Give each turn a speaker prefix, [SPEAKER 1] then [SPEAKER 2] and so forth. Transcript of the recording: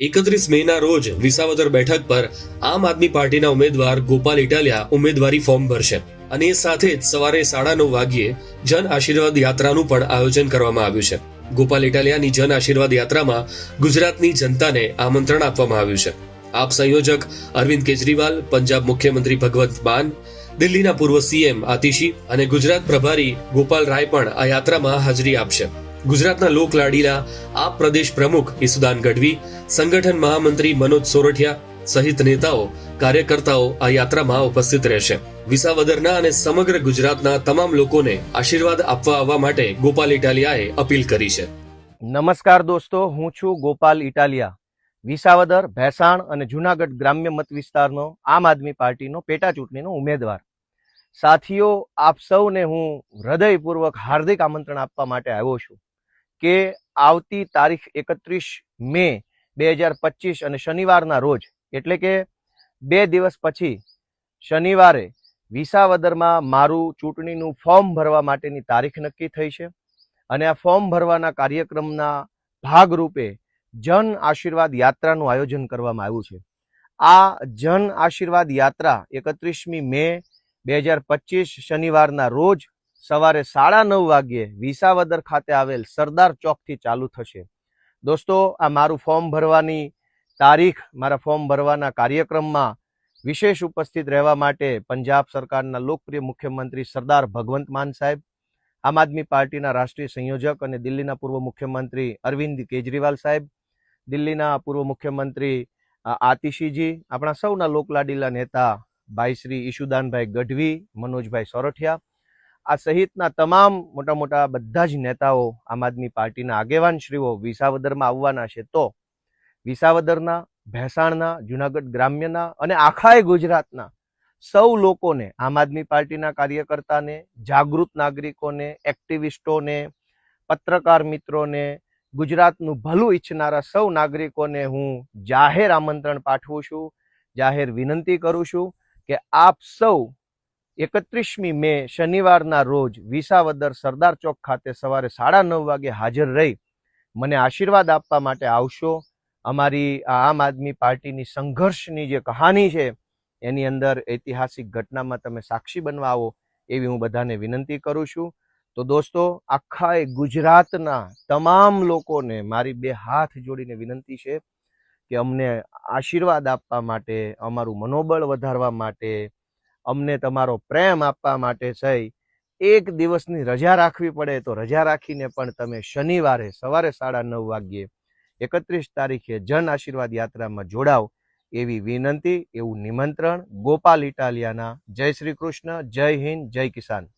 [SPEAKER 1] એકત્રીસ મેના રોજ વિસાવદર બેઠક પર આમ આદમી પાર્ટીના ઉમેદવાર ગોપાલ ઇટાલિયા ઉમેદવારી ફોર્મ ભરશે. અને એ સાથે જ સવારે સાડા નવ વાગ્યે જન આશીર્વાદ યાત્રાનું પણ આયોજન કરવામાં આવ્યું છે. ગોપાલ ઇટાલિયાની જન આશીર્વાદ યાત્રામાં ગુજરાતની જનતાને આમંત્રણ આપવામાં આવ્યું છે. આપ સંયોજક અરવિંદ કેજરીવાલ, પંજાબ મુખ્યમંત્રી ભગવંત માન, દિલ્હીના પૂર્વ સીએમ આતિશી અને ગુજરાત પ્રભારી ગોપાલ રાય પણ આ યાત્રામાં હાજરી આપશે. ગુજરાતના લોક લાડીલા આપ પ્રદેશ પ્રમુખ ઈસુદાન ગઢવી, સંગઠન મહામંત્રી મનોજ સોરઠિયા સહિત નેતાઓ, કાર્યકર્તાઓ આ યાત્રામાં ઉપસ્થિત રહેશે. વિસાવદરના અને સમગ્ર ગુજરાતના તમામ લોકોને આશીર્વાદ આપવા આવવા માટે ગોપાલ ઇટાલિયાએ અપીલ કરી છે.
[SPEAKER 2] નમસ્કાર દોસ્તો, હું છું ગોપાલ ઇટાલિયા. વિસાવદર, ભેસાણ અને જુનાગઢ ગ્રામ્ય મત વિસ્તારનો આમ આદમી પાર્ટીનો પેટા ચૂંટણીનો ઉમેદવાર. સાથીઓ, આપ સૌને હું હૃદયપૂર્વક હાર્દિક આમંત્રણ આપવા માટે આવ્યો છું. કે આવતી તારીખ એકત્રીસ મે બે હજાર પચીસ અને શનિવારના રોજ, એટલે કે બે દિવસ પછી શનિવારે વિસાવદરમાં મારું ચૂંટણીનું ફોર્મ ભરવા માટેની તારીખ નક્કી થઈ છે. અને આ ફોર્મ ભરવાના કાર્યક્રમના ભાગરૂપે જન આશીર્વાદ યાત્રાનું આયોજન કરવામાં આવ્યું છે. આ જન આશીર્વાદ યાત્રા એકત્રીસમી મે બે હજાર પચીસ શનિવારના રોજ સવારે સાડા નવ વાગ્યે વિસાવદર ખાતે આવેલ સરદાર ચોકથી ચાલુ થશે. દોસ્તો, આ મારું ફોર્મ ભરવાની તારીખ, મારા ફોર્મ ભરવાના કાર્યક્રમમાં વિશેષ ઉપસ્થિત રહેવા માટે પંજાબ સરકારના લોકપ્રિય મુખ્યમંત્રી સરદાર ભગવંત માન સાહેબ, આમ આદમી પાર્ટીના રાષ્ટ્રીય સંયોજક અને દિલ્હીના પૂર્વ મુખ્યમંત્રી અરવિંદ કેજરીવાલ સાહેબ, દિલ્હીના પૂર્વ મુખ્યમંત્રી આતિશીજી, આપણા સૌના લોકલાડીલા નેતા ભાઈ શ્રી ઈશુદાનભાઈ ગઢવી, મનોજભાઈ સોરઠિયા આ સહિતના તમામ મોટા મોટા બધા જ નેતાઓ આમ આદમી પાર્ટીના આગેવાન શ્રીઓ વિસાવદરમાં આવવાના છે, તો વિસાવદરના, ભેસાણના, જુનાગઢ ગ્રામ્યના અને આખાય ગુજરાતના સૌ લોકોને, આમ આદમી પાર્ટીના કાર્યકર્તાને, જાગૃત નાગરિકોને, એક્ટિવિસ્ટોને, પત્રકાર મિત્રોને, ગુજરાતનું ભલું ઈચ્છનારા સૌ નાગરિકોને હું જાહેર આમંત્રણ પાઠવું છું, જાહેર વિનંતી કરું છું કે આપ સૌ એકત્રીસમી મે શનિવારના રોજ વિસાવદર સરદાર ચોક ખાતે સવારે સાડા નવ વાગે હાજર રહી મને આશીર્વાદ આપવા માટે આવશો. અમારી આમ આદમી પાર્ટીની સંઘર્ષની જે કહાની છે, એની અંદર ઐતિહાસિક ઘટનામાં તમે સાક્ષી બનવા આવો એવી હું બધાને વિનંતી કરું છું. તો દોસ્તો, આખા એ ગુજરાતના તમામ લોકોને મારી બે હાથ જોડીને વિનંતી છે કે અમને આશીર્વાદ આપવા માટે, અમારું મનોબળ વધારવા માટે અમને તમારો પ્રેમ આપવા માટે થઈ એક દિવસની રજા રાખવી પડે તો રજા રાખીને પણ તમે શનિવારે સવારે સાડા નવ વાગ્યે એકત્રીસ તારીખે જન આશીર્વાદ યાત્રામાં જોડાવ એવી વિનંતી, એવું નિમંત્રણ, ગોપાલ ઇટાલિયાના. જય શ્રી કૃષ્ણ, જય હિન્દ, જય કિસાન.